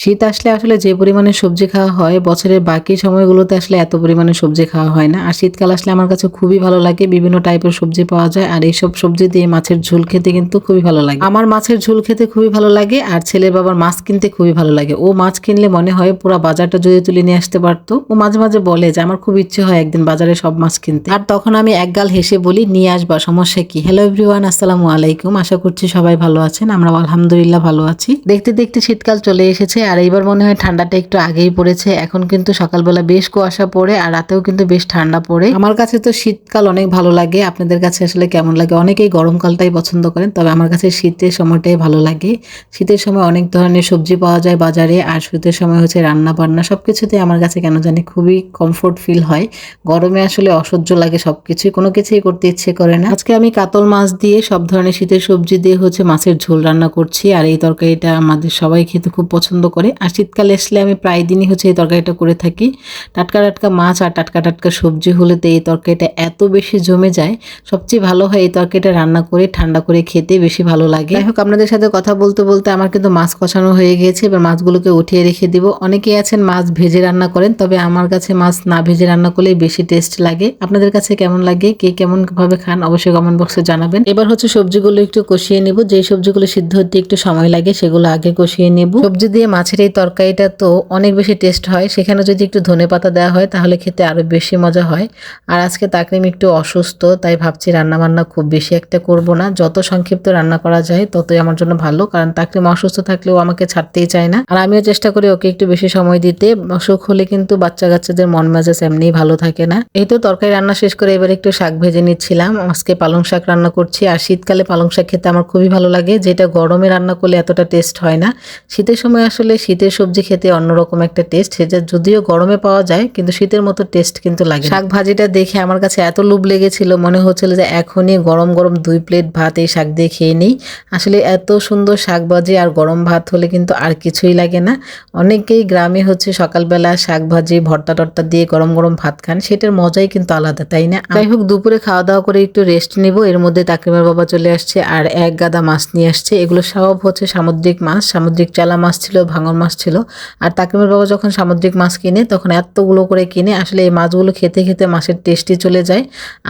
শীত আসলে আসলে যে পরিমাণে সবজি খাওয়া হয়, বছরের বাকি সময়গুলোতে আসলে এত পরিমাণে সবজি খাওয়া হয় না। আর শীতকাল আসলে আমার কাছে খুবই ভালো লাগে, বিভিন্ন টাইপের সবজি পাওয়া যায়। আর এইসব সবজি দিয়ে মাছের ঝোল খেতে কিন্তু খুবই ভালো লাগে। আমার মাছের ঝোল খেতে খুবই ভালো লাগে, আর ছেলের বাবার মাছ কিনতে খুবই ভালো লাগে। ও মাছ কিনলে মনে হয় পুরো বাজারটা যদি তুলে নিয়ে আসতে পারতো, ও মাঝে মাঝে বলে যে, আমার খুব ইচ্ছে হয় একদিন বাজারে সব মাছ কিনতে। আর তখন আমি একগাল হেসে বলি, নিয়ে আসবা, সমস্যা কি? হ্যালো এভরিওয়ান আসসালামু আলাইকুম। আশা করছি সবাই ভালো আছেন। আমরা আলহামদুলিল্লাহ ভালো আছি। দেখতে দেখতে শীতকাল চলে এসেছে আর এইবার মনে হয় ঠান্ডাটা একটু আগেই পড়েছে। এখন কিন্তু সকালবেলা বেশ কুয়াশা পড়ে আর রাতেও কিন্তু বেশ ঠান্ডা পড়ে। আমার কাছে তো শীতকাল অনেক ভালো লাগে। আপনাদের কাছে আসলে কেমন লাগে? অনেকেই গরমকালটাই পছন্দ করেন, তবে আমার কাছে শীতের সময়টাই ভালো লাগে। শীতের সময় অনেক ধরনের সবজি পাওয়া যায় বাজারে আর শীতের সময় হচ্ছে রান্না বান্না সব কিছুতে আমার কাছে কেন জানি খুবই কমফোর্ট ফিল হয়। গরমে আসলে অসহ্য লাগে সব কিছুই কোনো কিছুই করতে ইচ্ছে করে না। আজকে আমি কাতল মাছ দিয়ে সব ধরনের শীতের সবজি দিয়ে হচ্ছে মাছের ঝোল রান্না করছি আর এই তরকারিটা আমাদের সবাই খেতে খুব পছন্দ করে। আর শীতকালে আসলে আমি প্রায় দিনই হচ্ছে এই তরকারিটা করে থাকি। টাটকা টাটকা মাছ আর টাটকা টাটকা সবজি হলে তো এই তরকারিটা এত বেশি জমে যায়, সবচেয়ে ভালো হয় এই তরকারিটা রান্না করে, ঠান্ডা করে খেতে বেশি ভালো লাগে। যাই হোক, আপনাদের সাথে কথা বলতে বলতে আমার কিন্তু মাছ কষানো হয়ে গিয়েছে। এবার মাছগুলোকে উঠিয়ে রেখে দিব। অনেকেই আছেন মাছ ভেজে রান্না করেন, তবে আমার কাছে মাছ না ভেজে রান্না করলেই বেশি টেস্ট লাগে। আপনাদের কাছে কেমন লাগে, কে কেমন ভাবে খান অবশ্যই কমেন্ট বক্সে জানাবেন। এবার হচ্ছে সবজিগুলো একটু কষিয়ে নেব। যে সবজিগুলো সিদ্ধ হতে একটু সময় লাগে, সেগুলো আগে কষিয়ে নেব। সবজি দিয়ে মাছের এই তরকারিটা তো অনেক বেশি টেস্ট হয়। সেখানে যদি একটু ধনে পাতা দেওয়া হয়, তাহলে খেতে আরও বেশি মজা হয়। আর আজকে তাকরিম একটু অসুস্থ, তাই ভাবছি রান্না বান্না খুব বেশি একটা করব না। যত সংক্ষিপ্ত রান্না করা যায়, ততই আমার জন্য ভালো, কারণ তাকরিম অসুস্থ থাকলেও আমাকে ছাড়তেই চায় না। আর আমিও চেষ্টা করি ওকে একটু বেশি সময় দিতে। অসুখ হলে কিন্তু বাচ্চা কাচ্চাদের মন মেজাজ এমনিই ভালো থাকে না। এই তো তরকারি রান্না শেষ করে এবার একটু শাক ভেজে নিচ্ছিলাম। আজকে পালং শাক রান্না করছি। আর শীতকালে পালং শাক খেতে আমার খুবই ভালো লাগে। যেটা গরমে রান্না করলে এতটা টেস্ট হয় না। শীতের সময় আসলে শীতের সবজি খেতে অন্যরকম একটা টেস্ট সেটা যদিও গরমে পাওয়া যায় কিন্তু শীতের মতো টেস্ট কিন্তু লাগে শাক ভাজিটা দেখে আমার কাছে এত লোভ লেগেছিল মনে হচ্ছিল যে এখনই গরম গরম দুই প্লেট ভাত এই শাক দিয়ে খেয়ে নিই। আসলে এত সুন্দর শাক ভাজি আর গরম ভাত হলে কিন্তু আর কিছুই লাগে না। অনেকেই গ্রামে হচ্ছে সকালবেলা শাক ভাজি ভর্তা টর্তা দিয়ে গরম গরম ভাত খান সেটার মজাই কিন্তু আলাদা তাই না? যাই হোক দুপুরে খাওয়া দাওয়া করে একটু রেস্ট নিব এর মধ্যে তাকিমার বাবা চলে আসছে আর এক গাদা মাছ নিয়ে আসছে এগুলো সব হচ্ছে সামুদ্রিক মাছ সামুদ্রিক চালা মাছ ছিল ভাঙর মাছ ছিল। আর তাকিমের বাবা যখন সামুদ্রিক মাছ কিনে, তখন এতগুলো করে কিনে, আসলে এই মাছগুলো খেতে খেতে মাছের টেস্টই চলে যায়।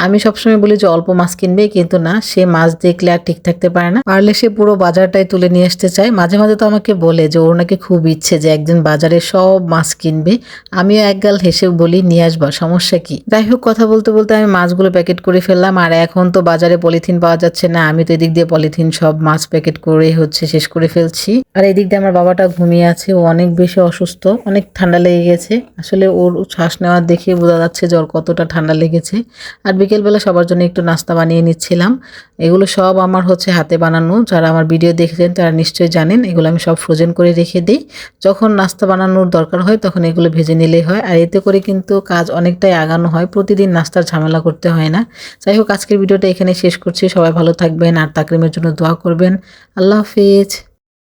আমি সবসময় বলি যে, অল্প মাছ কিনবে, কিন্তু না, সে মাছ দেখলে আর ঠিক থাকতে পারে না। পারলে সে পুরো বাজারটাই তুলে নিয়ে আসতে চায়। মাঝে মাঝে তো আমাকে বলে যে, ওর নাকি খুব ইচ্ছে যে, একদিন বাজারে সব মাছ কিনবে। আমিও একগাল হেসে বলি, নিয়ে আসবা, সমস্যা কি? যাই হোক, কথা বলতে বলতে আমি মাছগুলো প্যাকেট করে ফেললাম। আর এখন তো বাজারে পলিথিন পাওয়া যাচ্ছে না। আমি তো এদিক দিয়ে পলিথিন সব মাছ প্যাকেট করে হচ্ছে শেষ করে ফেলছি। আর এদিক দিয়ে আমার বাবাটা ঘুমিয়ে আছে, ও অনেক বেশি অসুস্থ, অনেক ঠান্ডা লেগে গেছে। আসলে ওর শ্বাস নেওয়া দেখে বোঝা যাচ্ছে জ্বর কতটা ঠান্ডা লেগেছে। আর বিকেলবেলা সবার জন্য একটু নাস্তা বানিয়ে নিচ্ছিলাম। এগুলো সব আমার হচ্ছে হাতে বানানো। যারা আমার ভিডিও দেখেছেন, তারা নিশ্চয়ই জানেন, এগুলো আমি সব ফ্রোজেন করে রেখে দিই। যখন নাস্তা বানানোর দরকার হয়, তখন এগুলো ভেজে নিলেই হয়। আর এতে করে কিন্তু কাজ অনেকটাই আগানো হয়, প্রতিদিন নাস্তার ঝামেলা করতে হয় না। যাই হোক, আজকের ভিডিওটা এখানে শেষ করছি। সবাই ভালো থাকবেন, আর তাকরিমের জন্য দোয়া করবেন। আল্লাহ হাফিজ।